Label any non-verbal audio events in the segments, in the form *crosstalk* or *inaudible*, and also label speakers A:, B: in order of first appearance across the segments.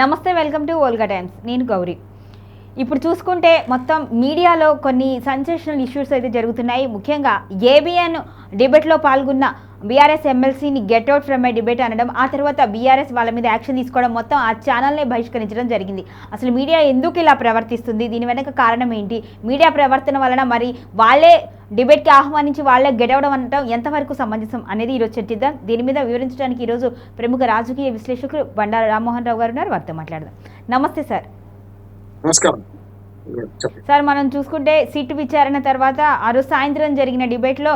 A: నమస్తే welcome to Olga times నేను గౌరీ. ఇప్పుడు చూసుకుంటే మొత్తం మీడియాలో కొన్ని సెన్సేషనల్ ఇష్యూస్ అయితే జరుగుతున్నాయి. ముఖ్యంగా ఏబిఎన్ డిబేట్లో పాల్గొన్న BRS ఎమ్మెల్సీని get out from my debate అనడం ఆ తర్వాత బీఆర్ఎస్ వాళ్ళ మీద యాక్షన్ తీసుకోవడం మొత్తం ఆ ఛానల్నే బహిష్కరించడం జరిగింది. అసలు మీడియా ఎందుకు ఇలా ప్రవర్తిస్తుంది? దీని వెనక కారణం ఏంటి? మీడియా ప్రవర్తన వలన మరి వాళ్ళే డిబేట్కి ఆహ్వానించి వాళ్ళే గెట్ అవడం అనడం ఎంతవరకు సమంజసం అనేది ఈరోజు చర్చిద్దాం. దీని మీద వివరించడానికి ఈరోజు ప్రముఖ రాజకీయ విశ్లేషకులు బండారు రామ్మోహన్ రావు గారు ఉన్నారు. వారితో మాట్లాడదాం. నమస్తే సార్.
B: నమస్కారం.
A: సార్ మనం చూసుకుంటే సీటు విచారణ తర్వాత ఆ రోజు సాయంత్రం జరిగిన డిబేట్లో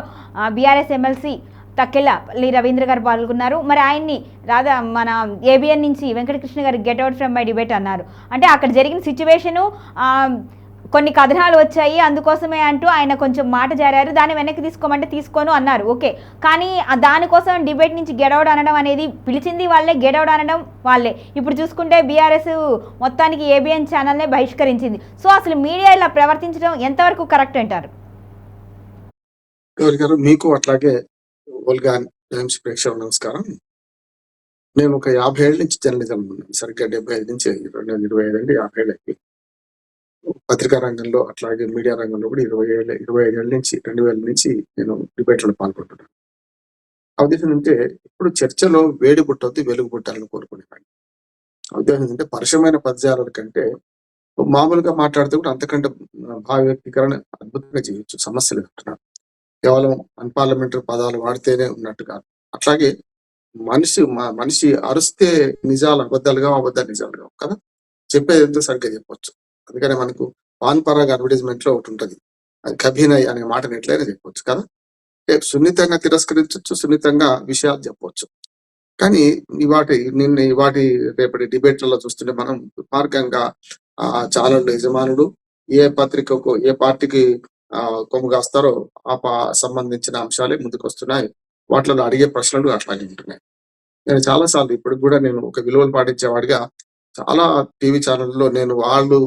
A: బీఆర్ఎస్ ఎమ్మెల్సీ తక్కెళ్ళ రవీంద్ర గారు పాల్గొన్నారు. మరి ఆయన్ని రాధా మన ఏబిఎన్ నుంచి Venkatakrishna garu get out from my debate అన్నారు. అంటే అక్కడ జరిగిన సిచ్యువేషను కొన్ని కథనాలు వచ్చాయి అందుకోసమే అంటూ ఆయన కొంచెం మాట జారారు. దాన్ని వెనక్కి తీసుకోమంటే తీసుకోను అన్నారు. ఓకే. కానీ దానికోసం డిబేట్ నుంచి గెడవడ్ అనడం అనేది పిలిచింది వాళ్ళే గెడవడ్ అనడం వాళ్ళే. ఇప్పుడు చూసుకుంటే బీఆర్ఎస్ మొత్తానికి ఏబిఎన్ ఛానల్నే బహిష్కరించింది. సో అసలు మీడియా ఇలా ప్రవర్తించడం ఎంతవరకు కరెక్ట్ అంటారు?
B: గారు మీకు అట్లాగే టైమ్స్ ప్రేక్షకులు నమస్కారం. నేను ఒక యాభై ఏళ్ళ నుంచి జర్నలిజం ఉన్నాను. సరిగ్గా డెబ్బై ఐదు నుంచి రెండు వేల ఇరవై ఐదు అంటే యాభై ఏళ్ళకి పత్రికా రంగంలో అట్లాగే మీడియా రంగంలో కూడా ఇరవై ఏళ్ళ ఇరవై ఐదేళ్ళ నుంచి రెండు వేల నుంచి నేను డిబేట్లో పాల్గొంటున్నాను. ఆ ఉద్దేశం అంటే ఇప్పుడు చర్చలో వేడి పుట్టవద్దు వెలుగు పుట్టాలని కోరుకునేవాడిని ఆ ఉద్దేశం ఏంటంటే పరుషమైన పదజాలాల కంటే మామూలుగా మాట్లాడితే కూడా అంతకంటే భావ వ్యక్తీకరణ అద్భుతంగా చేయొచ్చు సమస్యలు లేదంటున్నాను కేవలం అన్పార్లమెంటరీ పదాలు వాడితేనే ఉన్నట్టుగా. అట్లాగే మనిషి మనిషి అరిస్తే నిజాలు అబద్ధాలుగా అబద్ధాలు నిజాలుగా కదా? చెప్పేది ఎంతో సరిగ్గా చెప్పొచ్చు. అందుకనే మనకు పాన్ పరాగ్ అడ్వర్టైజ్మెంట్లో ఒకటి ఉంటుంది. అది కభీనయ్ అనే మాటని ఎట్లయినా చెప్పవచ్చు కదా? అంటే సున్నితంగా తిరస్కరించవచ్చు సున్నితంగా విషయాలు చెప్పవచ్చు కానీ ఇవాటి నిన్న ఇవాటి రేపటి డిబేట్లలో చూస్తుంటే మనం మార్గంగా ఆ ఛానల్ యజమానుడు ఏ పత్రికకు ఏ పార్టీకి ఆ కొమ్ము కాస్తారో ఆ సంబంధించిన అంశాలే ముందుకు వస్తున్నాయి వాటిలో అడిగే ప్రశ్నలు అట్లాగే ఉంటున్నాయి. నేను చాలా సార్లు ఇప్పుడు కూడా నేను ఒక విలువలు పాటించేవాడిగా చాలా టీవీ ఛానల్లో నేను వాళ్ళు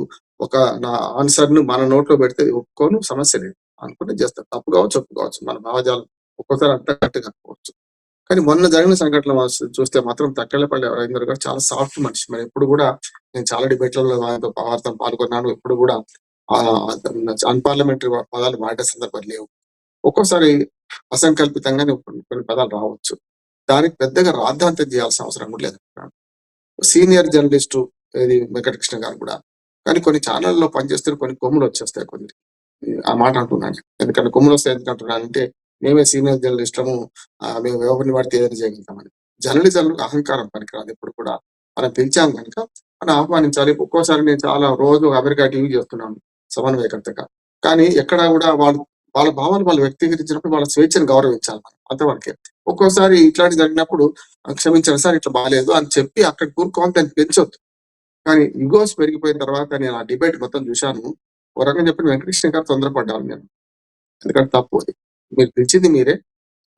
B: ఒక నా ఆన్సర్ను మన నోట్లో పెడితే ఒప్పుకోను సమస్య లేదు. అనుకుంటే చేస్తారు తప్పు కావచ్చు ఒప్పుకోవచ్చు మన భావజాలం ఒక్కోసారి అంత కరెక్ట్ కాకపోవచ్చు. కానీ మొన్న జరిగిన సంఘటన చూస్తే మాత్రం తక్కలపల్లి రవీంద్ర గారు చాలా సాఫ్ట్ మనిషి. మరి ఎప్పుడు కూడా నేను చాలా డిబేట్లలో ఆయనతో వారితో పాల్గొన్నాను. ఎప్పుడు కూడా అన్పార్లమెంటరీ పదాలు వాడే సందర్భాలు లేవు. ఒక్కోసారి అసంకల్పితంగానే కొన్ని కొన్ని పదాలు రావచ్చు. దానికి పెద్దగా రాద్ధాంతం చేయాల్సిన అవసరం కూడా లేదు. సీనియర్ జర్నలిస్టు ఇది వెంకటకృష్ణ గారు కూడా కానీ కొన్ని ఛానళ్ళలో పనిచేస్తే కొన్ని కొమ్ములు వచ్చేస్తాయి కొన్ని ఆ మాట అంటున్నాను. ఎందుకంటే కొమ్ములు వస్తాయి ఎందుకు అంటున్నాను అంటే మేమే సీనియర్ జర్నలిస్టము మేము ఎవరిని పడితే ఏదైనా చేయగలుగుతామని జర్నలిజంలో అహంకారం పనికిరాదు ఎప్పుడు కూడా. మనం పిలిచాం కనుక మనం ఆహ్వానించాలి. ఒక్కోసారి నేను చాలా రోజు అమెరికా టీవీ చేస్తున్నాను సమన్వయకర్తగా. కానీ ఎక్కడ కూడా వాళ్ళు వాళ్ళ భావాలు వాళ్ళు వ్యక్తీకరించినప్పుడు వాళ్ళ స్వేచ్ఛను గౌరవించాలి మనం. అంతవరకే. ఒక్కోసారి ఇట్లాంటి జరిగినప్పుడు క్షమించిన క్షమించండి సార్ ఇట్లా బాగాలేదు అని చెప్పి అక్కడ కూరుకోవాలి దాన్ని పెంచొద్దు. కానీ ఇగోస్ పెరిగిపోయిన తర్వాత నేను ఆ డిబేట్ మొత్తం చూశాను. ఒక రకంగా చెప్పిన వెంకటకృష్ణ గారు తొందరపడ్డాను నేను ఎందుకంటే తప్పు అది. మీరు పిలిచింది మీరే.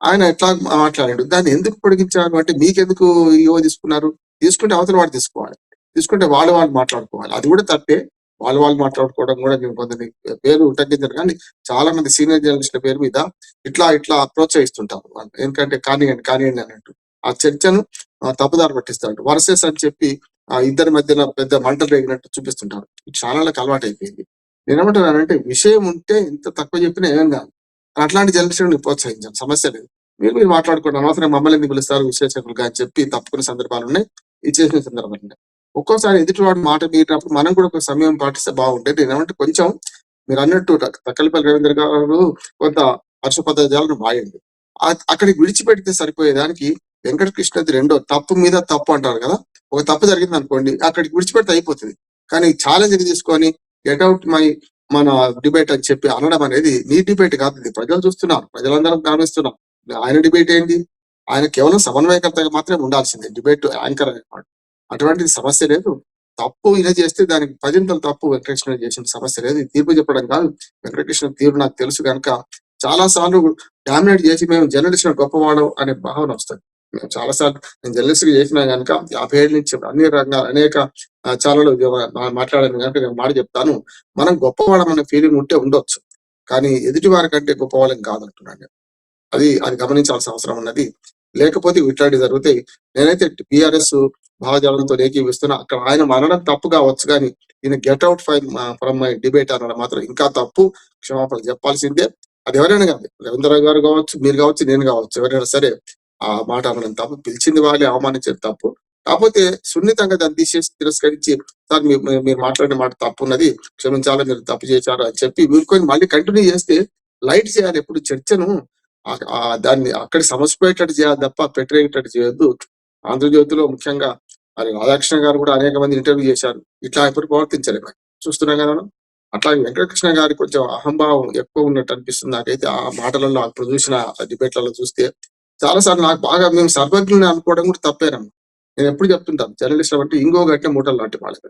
B: ఆయన ఎట్లా మాట్లాడాడు? దాన్ని ఎందుకు పొడిగించారు? అంటే మీకెందుకు ఇగో తీసుకున్నారు? తీసుకుంటే అవతల వాడు తీసుకోవాలి. తీసుకుంటే వాళ్ళు వాళ్ళు మాట్లాడుకోవాలి. అది కూడా తప్పే. వాళ్ళు వాళ్ళు మాట్లాడుకోవడం కూడా నేను కొందరి పేరు తగ్గించారు కానీ చాలా మంది సీనియర్ జర్నలిస్టుల పేరు మీద ఇట్లా ఇట్లా ప్రోత్సహిస్తుంటారు. ఎందుకంటే కానివ్వండి కానివ్వండి అన్నట్టు. ఆ చర్చను తప్పుదారి పట్టిస్తారు వర్సెస్ అని చెప్పి ఆ ఇద్దరి మధ్యన పెద్ద మంటలు రేగినట్టు చూపిస్తుంటారు. ఛానళ్ళకి అలవాటు అయిపోయింది నేనేమంటున్నానంటే విషయం ఉంటే ఇంత తక్కువ చెప్పినా ఏం కాదు. అట్లాంటి జర్నలిస్టులను ప్రోత్సహించాను సమస్య లేదు. మీరు మీరు మాట్లాడుకోండి. అనవసరం మమ్మల్ని ఎందుకు పిలుస్తారు? విశ్లేషకులుగా అని చెప్పి తప్పుకునే సందర్భాలు ఉన్నాయి. ఇచ్చేసిన సందర్భాలు ఉన్నాయి ఒక్కోసారి ఎదుటివాడు మాట మీరినప్పుడు మనం కూడా ఒక సమయం పాటిస్తే బాగుంటుంది నేనేమంటే కొంచెం మీరు అన్నట్టు తక్కలపల్లి రవీంద్ర గారు కొంత హర్ష పదజాలను వాయండి అక్కడికి విడిచిపెడితే సరిపోయేదానికి వెంకటకృష్ణది రెండో తప్పు మీద తప్పు అంటారు కదా? ఒక తప్పు జరిగింది అనుకోండి అక్కడికి విడిచిపెడితే అయిపోతుంది. కానీ ఛాలెంజ్ తీసుకొని గెట్ అవుట్ మై మన డిబేట్ అని చెప్పి అనడం అనేది నీ డిబేట్ కాదు ఇది ప్రజలు చూస్తున్నారు ప్రజలందరం గమనిస్తున్నారు ఆయన డిబేట్ ఏంటి? ఆయన కేవలం సమన్వయకర్తగా మాత్రమే ఉండాల్సిందే డిబేట్ యాంకర్ అనేవాడు అటువంటిది సమస్య లేదు. తప్పు ఇలా చేస్తే దానికి పదింతలు తప్పు వెంకటకృష్ణ చేసిన సమస్య లేదు. తీర్పు చెప్పడం కాదు. వెంకటకృష్ణ తీరు నాకు తెలుసు కనుక చాలా సార్లు డామినేట్ చేసి మేము జర్నలిస్ట్ గొప్పవాడు అనే భావన వస్తుంది. మేము చాలా సార్లు నేను జర్నలిస్ట్గా చేసినా కనుక యాభై ఏళ్ళ నుంచి అన్ని రంగాలు అనేక ఛానల్ మాట్లాడాను కనుక నేను మాట చెప్తాను. మనం గొప్పవాళ్ళం అనే ఫీలింగ్ ఉంటే ఉండొచ్చు. కానీ ఎదుటి వారి కంటే గొప్పవాళ్ళం కాదంటున్నాను అది అది గమనించాల్సిన అవసరం ఉన్నది. లేకపోతే ఇట్లాంటి జరుగుతాయి. నేనైతే బీఆర్ఎస్ భావజాలంతో ఏకీవిస్తున్నా అక్కడ ఆయన మనడం తప్పు కావచ్చు కానీ ఈయన get out five from my debate అనడం మాత్రం ఇంకా తప్పు. క్షమాపణ చెప్పాల్సిందే. అది ఎవరైనా కాదు రవీంద్ర గారు కావచ్చు మీరు కావచ్చు నేను కావచ్చు ఎవరైనా సరే ఆ మాట అనడం తప్పు పిలిచింది వాళ్ళే అవమానించేది తప్పు. కాకపోతే సున్నితంగా దాన్ని తీసేసి తిరస్కరించి సార్ మీరు మాట్లాడిన మాట తప్పు ఉన్నది క్షమించాలి మీరు తప్పు చేశారు? అని చెప్పి వీరుకొని మళ్ళీ కంటిన్యూ చేస్తే లైట్ చేయాలి ఎప్పుడు చర్చను. ఆ- దాన్ని అక్కడ సమస్యపోయేటట్టు చేయాలి తప్ప పెట్టేటట్టు చేయొద్దు. ఆంధ్రజ్యోతిలో ముఖ్యంగా మరి రాధాకృష్ణ గారు కూడా అనేక మంది ఇంటర్వ్యూ చేశారు. ఇట్లా ఎప్పుడు ప్రవర్తించలేదు మరి. చూస్తున్నాం కదా మనం. వెంకటకృష్ణ గారి కొంచెం అహంభావం ఎక్కువ ఉన్నట్టు అనిపిస్తుంది నాకైతే. ఆ మాటలలో అప్పుడు చూసిన డిబేట్లలో చూస్తే చాలా సార్లు నాకు బాగా మేము సర్వజ్ఞుని అనుకోవడం కూడా తప్పేనమ్మా. నేను ఎప్పుడు చెప్తుంటాను జర్నలిస్ట్ అంటే ఇంకో గట్టిన మూటలు లాంటి వాళ్ళకి.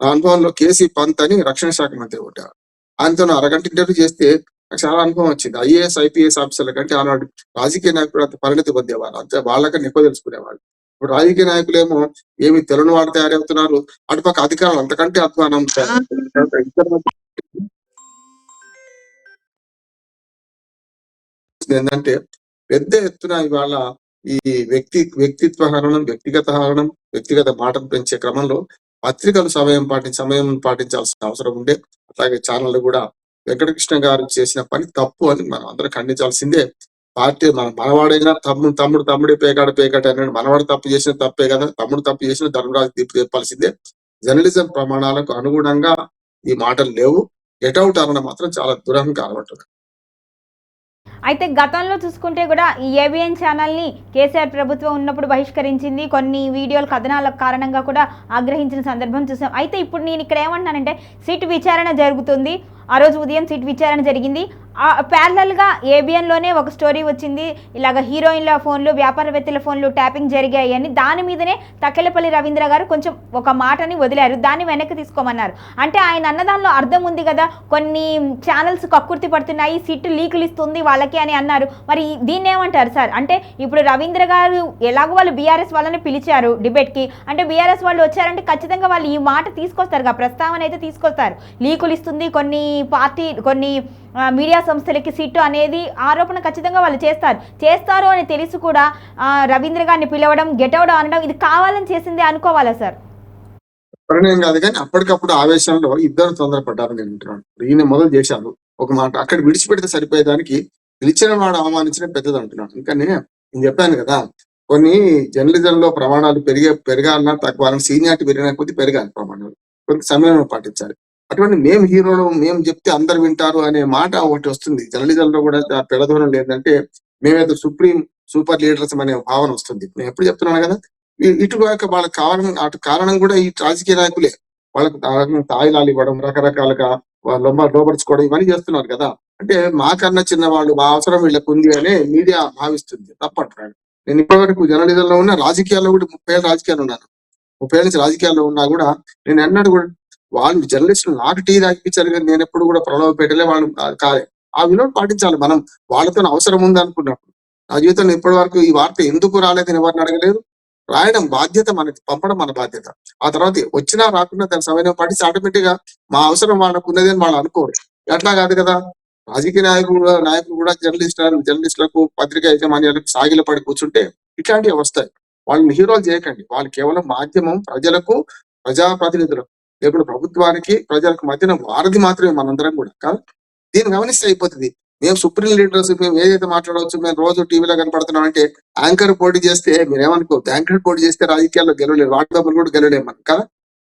B: నా అనుభవంలో కేసీ పంత్ అని రక్షణ శాఖ మంత్రి ఉంటారు ఆయనతో అరగంట ఇంటర్వ్యూ చేస్తే నాకు చాలా అనుభవం వచ్చింది. ఐఏఎస్ ఐపీఎస్ ఆఫీసర్ల కంటే ఆనాడు రాజకీయ నాయకుడు అంత పరిణతి పొందేవారు అంతే వాళ్ళకన్నా ఎక్కువ తెలుసుకునేవాళ్ళు. ఇప్పుడు రాజకీయ నాయకులేమో ఏమి తెలియని వాడు తయారవుతున్నారు. అటుపక్క అధికారులు అంతకంటే అధ్వానం *laughs* ఏంటంటే పెద్ద ఎత్తున ఇవాళ ఈ వ్యక్తి వ్యక్తిత్వ హరణం వ్యక్తిగత హరణం వ్యక్తిగత మాటలు పెంచే క్రమంలో పత్రికలు సమయం పాటి సమయం పాటించాల్సిన అవసరం ఉండే. అలాగే ఛానళ్ళు కూడా వెంకటకృష్ణ గారు చేసిన పని తప్పు అని మనం అందరం ఖండించాల్సిందే. పార్టీ మన మనవాడైనా తమ్ముడు తమ్ముడు తమ్ముడే పేకాడ పేకాడు అన్నాడు మనవాడు తప్పు చేసిన తప్పే కదా. తమ్ముడు తప్పు చేసిన ధర్మరాజు తీర్పు చెప్పాల్సిందే. జర్నలిజం ప్రమాణాలకు అనుగుణంగా ఈ మాటలు లేవు. గెట్అవుట్ అనడం మాత్రం చాలా దూరంగా కనబడుతుంది
A: అయితే గతంలో చూసుకుంటే కూడా ఈ ఏబిఎన్ ఛానల్ని కేసీఆర్ ప్రభుత్వం ఉన్నప్పుడు బహిష్కరించింది. కొన్ని వీడియోలు కథనాల కారణంగా కూడా ఆగ్రహించిన సందర్భం చూసాం. అయితే ఇప్పుడు నేను ఇక్కడ ఏమంటున్నానంటే సిట్ విచారణ జరుగుతుంది. ఆ రోజు ఉదయం సిట్ విచారణ జరిగింది. ప్యారలల్గా ఏబిఎన్లోనే ఒక స్టోరీ వచ్చింది. ఇలాగ హీరోయిన్ల ఫోన్లు వ్యాపారవేత్తల ఫోన్లు ట్యాపింగ్ జరిగాయి అని. దాని మీదనే తక్కెలపల్లి రవీంద్ర గారు కొంచెం ఒక మాటని వదిలారు. దాన్ని వెనక్కి తీసుకోమన్నారు. అంటే ఆయన అన్నదానిలో అర్థం ఉంది కదా కొన్ని ఛానల్స్ కక్కుర్తి పడుతున్నాయి సిట్ లీకులు ఇస్తుంది వాళ్ళకి అని అన్నారు. మరి దీన్ని ఏమంటారు సార్? అంటే ఇప్పుడు రవీంద్ర గారు ఎలాగో వాళ్ళు బీఆర్ఎస్ వాళ్ళని పిలిచారు డిబేట్కి అంటే బీఆర్ఎస్ వాళ్ళు వచ్చారంటే ఖచ్చితంగా వాళ్ళు ఈ మాట తీసుకొస్తారు ప్రస్తావన అయితే తీసుకొస్తారు. లీకులు ఇస్తుంది కొన్ని పార్టీ కొన్ని మీడియా సంస్థలకి సిట్ అనేది ఆరోపణ ఖచ్చితంగా వాళ్ళు చేస్తారు. చేస్తారు అని తెలిసి కూడా రవీంద్ర గారిని పిలవడం గెటవడం అనడం ఇది కావాలని చేసిందే అనుకోవాలా సార్?
B: పరిణయం కాదు కానీ అప్పటికప్పుడు ఆవేశంలో ఇద్దరు తొందరపడ్డారు నేను వింటున్నాను ఈయన మొదలు చేశారు. ఒక మాట అక్కడ విడిచిపెడితే సరిపోయేదానికి పిలిచిన వాడు అవమానించిన పెద్దది అంటున్నాను. ఇంకా నేను చెప్పాను కదా కొన్ని జర్నలిజంలో ప్రమాణాలు పెరిగే పెరగాలన్నా తక్కువ సీనియారిటీ పెరిగిన కొద్ది పెరగాలి ప్రమాణాలు. కొంత సమయం పాటించాలి. అటువంటి మేము హీరోలు మేము చెప్తే అందరు వింటారు అనే మాట ఒకటి వస్తుంది. జర్నలిజంలో కూడా పెడదూరం లేదంటే మేమైతే సుప్రీం సూపర్ లీడర్స్ అనే భావన వస్తుంది. నేను ఎప్పుడు చెప్తున్నాను కదా? ఈ- ఇటు కారణం అటు కారణం కూడా ఈ రాజకీయ నాయకులే. వాళ్ళకి తాయిలాలు ఇవ్వడం రకరకాలుగా వాళ్ళ లోపరుచుకోవడం ఇవన్నీ చేస్తున్నారు కదా? అంటే మాకన్నా చిన్నవాళ్ళు మా అవసరం వీళ్ళకు ఉంది అనే మీడియా భావిస్తుంది. తప్పంటున్నాడు నేను ఇప్పటివరకు జర్నలిజంలో ఉన్న రాజకీయాల్లో కూడా ముప్పై ఏళ్ళ రాజకీయాలు ఉన్నాను. ముప్పై ఏళ్ళ నుంచి రాజకీయాల్లో ఉన్నా కూడా నేను అన్నాడు కూడా వాళ్ళు జర్నలిస్టులు నాకు టీ తాగిపించారు కానీ నేను ఎప్పుడు కూడా ప్రలోభ పెట్టలే వాళ్ళు కాలే. ఆ విలువను పాటించాలి మనం. వాళ్ళతో అవసరం ఉంది అనుకున్నప్పుడు. నా జీవితంలో ఇప్పటి వరకు ఈ వార్త ఎందుకు రాలేదని ఎవరిని అడగలేదు? రాయడం బాధ్యత మనకి పంపడం మన బాధ్యత. ఆ తర్వాత వచ్చినా రాకుండా దాని సమయం పాటించి ఆటోమేటిక్గా మా అవసరం వాళ్ళకు ఉన్నది అని వాళ్ళు అనుకోరు. అట్లా కాదు కదా! రాజకీయ నాయకుడు నాయకులు కూడా జర్నలిస్ట్ జర్నలిస్టులకు పత్రికా యాజమాన్యాలకు సాగిల పడి కూర్చుంటే ఇట్లాంటివి వస్తాయి. వాళ్ళని హీరోలు చేయకండి. వాళ్ళు కేవలం మాధ్యమం ప్రజలకు ప్రజాప్రతినిధులకు. లేకుంటే ప్రభుత్వానికి ప్రజలకు మధ్యన వారధి మాత్రమే మనందరం కూడా. కాదు దీన్ని గమనిస్తే అయిపోతుంది. మేము సుప్రీం లీడర్స్ మేము ఏదైతే మాట్లాడవచ్చు మేము రోజు టీవీలో కనపడుతున్నాం అంటే యాంకర్ పోటీ చేస్తే మీరు యాంకర్ పోటీ చేస్తే రాజకీయాల్లో గెలవలేరు వాటిదప్పుడు కూడా గెలవలేము మనం కదా?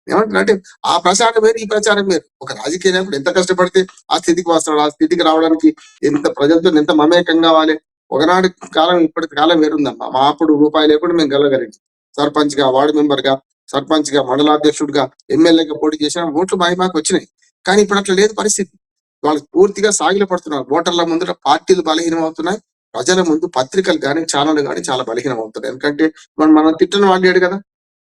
B: ఏమంటారు అంటే ఆ ప్రచారం వేరు ఈ ప్రచారం వేరు. ఒక రాజకీయ నాయకుడు ఎంత కష్టపడితే ఆ స్థితికి వస్తాడు ఆ స్థితికి రావడానికి ఎంత ప్రజలతో ఎంత మమేకం కావాలి. ఒకనాటి కాలం ఇప్పటి కాలం వేరుందమ్మా. మా అప్పుడు రూపాయి లేకుండా మేము గెలవగలిగాం. సర్పంచ్గా వార్డు మెంబర్గా సర్పంచ్గా మండలాధ్యక్షుడిగా ఎమ్మెల్యేగా పోటీ చేసిన ఓట్లు మాయి వచ్చినాయి. కానీ ఇప్పుడు అట్లా లేదు పరిస్థితి. వాళ్ళు పూర్తిగా సాగిల పడుతున్నారు. ఓటర్ల ముందర పార్టీలు బలహీనం అవుతున్నాయి ప్రజల ముందు పత్రికలు కానీ ఛానళ్ళు కానీ చాలా బలహీనం అవుతున్నాయి ఎందుకంటే మనం మనం తిట్టని వాడాడు కదా.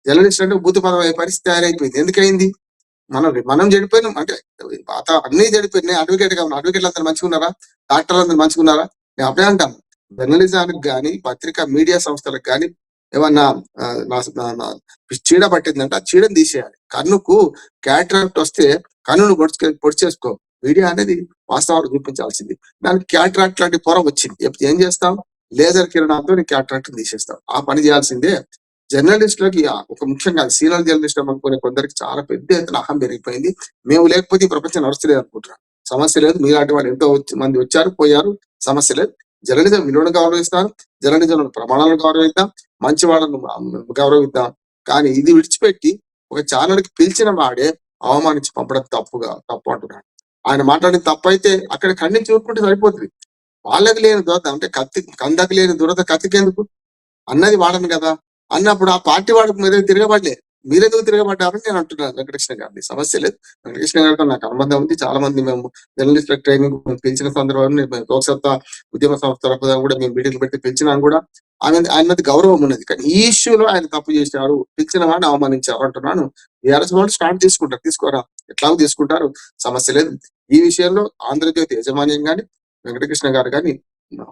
B: జర్నలిస్ట్ అంటే బూతు పదం అయ్యే పరిస్థితి తయారైపోయింది. ఎందుకైంది? మనం మనం చెడిపోయినాం అంటే పాత అన్ని చెడిపోయినాయి అడ్వకేట్ కావాలి అడ్వకేట్లు అందరు మంచుకున్నారా డాక్టర్లు అందరు మంచిగా ఉన్నారా నేను అప్పుడే అంటాను జర్నలిజానికి కానీ పత్రికా మీడియా సంస్థలకు కానీ ఏమన్నా చీడ పట్టింది అంటే చీడ పట్టిందంటే ఆ చీడని తీసేయాలి. కన్నుకు క్యాటరాక్ట్ వస్తే కన్నును పొడిచే పొడిచేసుకో. మీడియా అనేది వాస్తవాలు చూపించాల్సింది. దానికి క్యాటరాక్ట్ లాంటి పొర వచ్చింది. ఎప్పుడు ఏం చేస్తాం? లేజర్ కిరణాలతో నీ క్యాటరాక్ట్ తీసేస్తాం. ఆ పని చేయాల్సిందే. జర్నలిస్టులకి ఒక ముఖ్యంగా సీనియర్ జర్నలిస్ట్ అనుకునే కొందరికి చాలా పెద్ద ఎత్తున అహం పెరిగిపోయింది. మేము లేకపోతే ఈ ప్రపంచం నడుస్తలేదు అనుకుంటున్నాను సమస్య లేదు. మీలాంటి వాళ్ళు ఎంతో మంది వచ్చారు పోయారు. సమస్య లేదు. జర్నలిజం విలువను గౌరవిస్తారు జర్నలిజం ప్రమాణాలను గౌరవిద్దాం. మంచి వాళ్ళను గౌరవిద్దాం. కానీ ఇది విడిచిపెట్టి ఒక ఛానల్కి పిలిచిన వాడే అవమానించి పంపడం తప్పుగా తప్పు అంటున్నాడు. ఆయన మాట్లాడిన తప్పు అయితే అక్కడ ఖండించి ఊరుకుంటే సరిపోతుంది. వాళ్ళకి లేని దురద అంటే కత్తి కందకి లేని దురద కత్తికెందుకు? అన్నది వాడను కదా. అన్నప్పుడు ఆ పార్టీ వాడికి మీద తిరగబడలే. మీరెందుకు తిరగబడ్డారని నేను అంటున్నాను. వెంకటకృష్ణ గారిని. సమస్య లేదు. వెంకటకృష్ణ గారితో నాకు అనుబంధం ఉంది. చాలా మంది మేము జర్నలిస్ట్ ట్రైనింగ్ పిలిచిన సందర్భంలో మేము లోక్సత్తా ఉద్యమ సంస్థ కూడా మేము మీటింగ్లు పెట్టి పిలిచినా కూడా. ఆయన ఆయనది గౌరవం ఉన్నది. కానీ ఈ ఇష్యూలో ఆయన తప్పు చేశారు పిలిచిన వాడిని అవమానించారు అంటున్నాను. బీఆర్ఎస్ వాళ్ళు స్టాండ్ తీసుకుంటారు. తీసుకోరా? ఎట్లాగో తీసుకుంటారు. సమస్య లేదు. ఈ విషయంలో ఆంధ్రజ్యోతి యాజమాన్యం కానీ వెంకటకృష్ణ గారు కానీ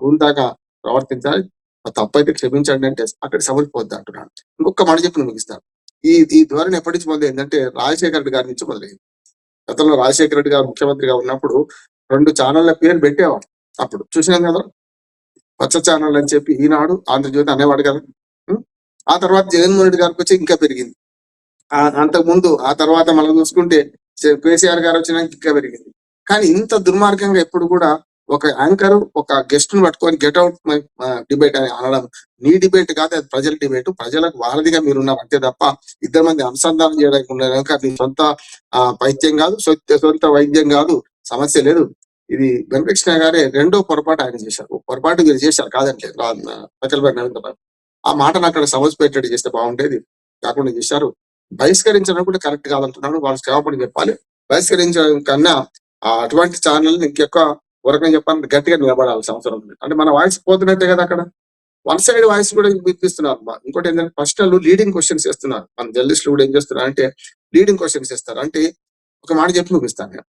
B: హుందాగా ప్రవర్తించాలి. ఆ తప్పు అయితే క్షమించండి అంటే అక్కడ సమర్పోద్ది అంటున్నాను. ఇంకొక మాట చెప్పి ముగిస్తాను. ఈ ఈ ధోరణి ఎప్పటి నుంచి మొదలైంది ఏంటంటే రాజశేఖర రెడ్డి గారి నుంచి మొదలైంది. గతంలో రాజశేఖర రెడ్డి గారు ముఖ్యమంత్రిగా ఉన్నప్పుడు రెండు ఛానళ్ళ పేరు పెట్టేవాడు అప్పుడు చూసినాం కదా. పచ్చ ఛానల్ అని చెప్పి ఈనాడు ఆంధ్రజ్యోతి అనేవాడు కదా. ఆ తర్వాత జగన్మోహన్ రెడ్డి గారికి వచ్చి ఇంకా పెరిగింది. ఆ అంతకు ముందు ఆ తర్వాత మనం చూసుకుంటే కేసీఆర్ గారు వచ్చినాక ఇంకా పెరిగింది. కానీ ఇంత దుర్మార్గంగా ఎప్పుడు కూడా ఒక యాంకర్ ఒక గెస్ట్ను పట్టుకొని గెట్ అవుట్ డిబేట్ అని అనడం నీ డిబేట్ కాదు అది ప్రజల డిబేట్. ప్రజలకు వారధిగా మీరు ఉన్నారు అంతే తప్ప ఇద్దరు మంది అనుసంధానం చేయడానికి ఉన్నారు కనుక సొంత ఆ, పైత్యం కాదు సొంత వైద్యం కాదు సమస్య లేదు. ఇది వెంకటకృష్ణ గారే రెండో పొరపాటు ఆయన చేశారు. పొరపాటు మీరు చేశారు కాదంటే పచ్చలబారి నరేంద్ర బాబు. ఆ మాటను అక్కడ సమస్యపెట్టేది చేస్తే బాగుండేది కాకుండా చేశారు. బహిష్కరించడం కూడా కరెక్ట్ కాదంటున్నాను వాళ్ళు క్షమాపణ చెప్పాలి. బహిష్కరించడం కన్నా అటువంటి ఛానల్ ఇంకెక్కువ వరకం చెప్పాలని గట్టిగా నిలబడాల్సిన అవసరం ఉంది. అంటే మన వాయిస్ పోతున్నట్టే కదా అక్కడ. వన్ సైడ్ వాయిస్ కూడా వినిపిస్తున్నారు ఇంకోటి ఏంటంటే ప్రశ్నలు లీడింగ్ క్వశ్చన్స్ ఇస్తున్నారు మన జర్నలిస్టులు కూడా ఏం చేస్తున్నారు అంటే లీడింగ్ క్వశ్చన్స్ ఇస్తారు అంటే ఒక మాట చెప్పి ముగిస్తాను నేను.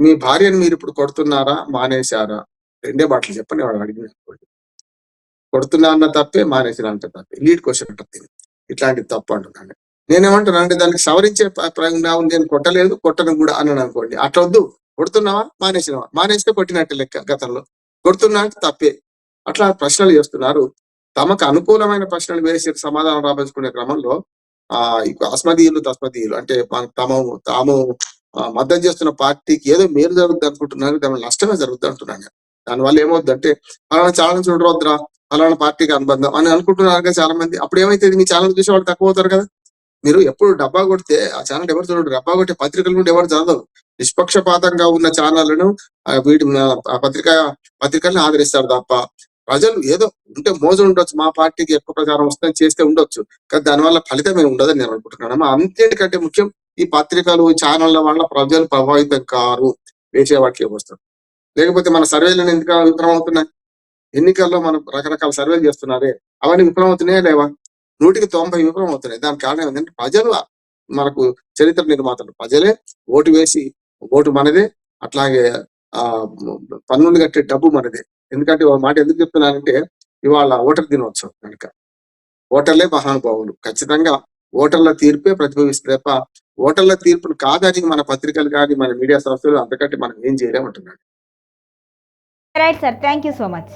B: మీ భార్యను మీరు ఇప్పుడు కొడుతున్నారా? మానేశారా? రెండే బాటలు చెప్పండి వాడు అడిగిన కొడుతున్నా అన్న తప్పే మానేసిన అంట తప్పే. లీడ్ క్వశ్చన్ అంటుంది ఇట్లాంటి తప్పు అంటున్నాను. నేనేమంటున్నా అంటే దానికి సవరించే ప్ర- నేను కొట్టలేదు కొట్టను కూడా అన్నాను అనుకోండి. అట్లా వద్దు. కొడుతున్నావా? మానేసినవా? మానేస్తే కొట్టినట్టు లెక్క గతంలో. కొడుతున్నా అంటే తప్పే. అట్లా ప్రశ్నలు చేస్తున్నారు. తమకు అనుకూలమైన ప్రశ్నలు వేసి సమాధానం రాబోచుకునే క్రమంలో ఆ ఇక అస్మదీయులు తస్మదీయులు అంటే తమ తాము మద్దతు చేస్తున్న పార్టీకి ఏదో మేలు జరుగుతుంది అనుకుంటున్నారు దాని నష్టమే జరుగుతుంది అంటున్నాను. నేను. దానివల్ల ఏమవుతుందంటే అలాంటి ఛానల్ చూడవద్దురా అలానే పార్టీకి అనుబంధం అని అనుకుంటున్నారు కదా చాలా మంది అప్పుడు ఏమైతుంది? మీ ఛానల్ చూసే వాళ్ళు తక్కువ అవుతారు కదా. మీరు ఎప్పుడు డబ్బా కొడితే ఆ ఛానల్ ఎవరు చూడరు. డబ్బా కొట్టే పత్రికలు నుండి ఎవరు చదవరు. నిష్పక్షపాతంగా ఉన్న ఛానళ్ళను వీటి పత్రిక పత్రికలను ఆదరిస్తారు తప్ప ప్రజలు ఏదో ఉంటే మోజు ఉండొచ్చు. మా పార్టీకి ఎక్కువ ప్రచారం వస్తుందని చేస్తే ఉండొచ్చు. కానీ దానివల్ల ఫలితం ఏమి ఉండదని నేను అనుకుంటున్నాను. అంతేంటికంటే ముఖ్యం ఈ పత్రికలు ఛానళ్ళ వల్ల ప్రజలు ప్రభావితం కారు వేసేవాటికి వస్తారు లేకపోతే మన సర్వేలను ఎందుకు విఫలం అవుతున్నాయి ఎన్నికల్లో మనం రకరకాల సర్వేలు చేస్తున్నారే అవన్నీ విఫలం అవుతున్నాయా లేవా? నూటికి తొంభై విఫలం అవుతున్నాయి దానికి కారణం ఏంటంటే ప్రజలు మనకు చరిత్ర నిర్మాతలు. ప్రజలే ఓటు వేసి ఓటు మనదే అట్లాగే ఆ పన్నులు కట్టే డబ్బు మనదే. ఎందుకంటే మాట ఎందుకు చెప్తున్నానంటే ఇవాళ ఓటర్ దినోత్సవం కనుక. ఓటర్లే మహానుభావులు. ఖచ్చితంగా ఓటర్ల తీర్పే ప్రతిభవిస్తే తప్ప ఓటర్ల తీర్పును కాదని మన పత్రికలు కానీ మన మీడియా సంస్థలు అంతకంటే మనం ఏం చేయలేమంటున్నాడు.
A: Right sir thank you so much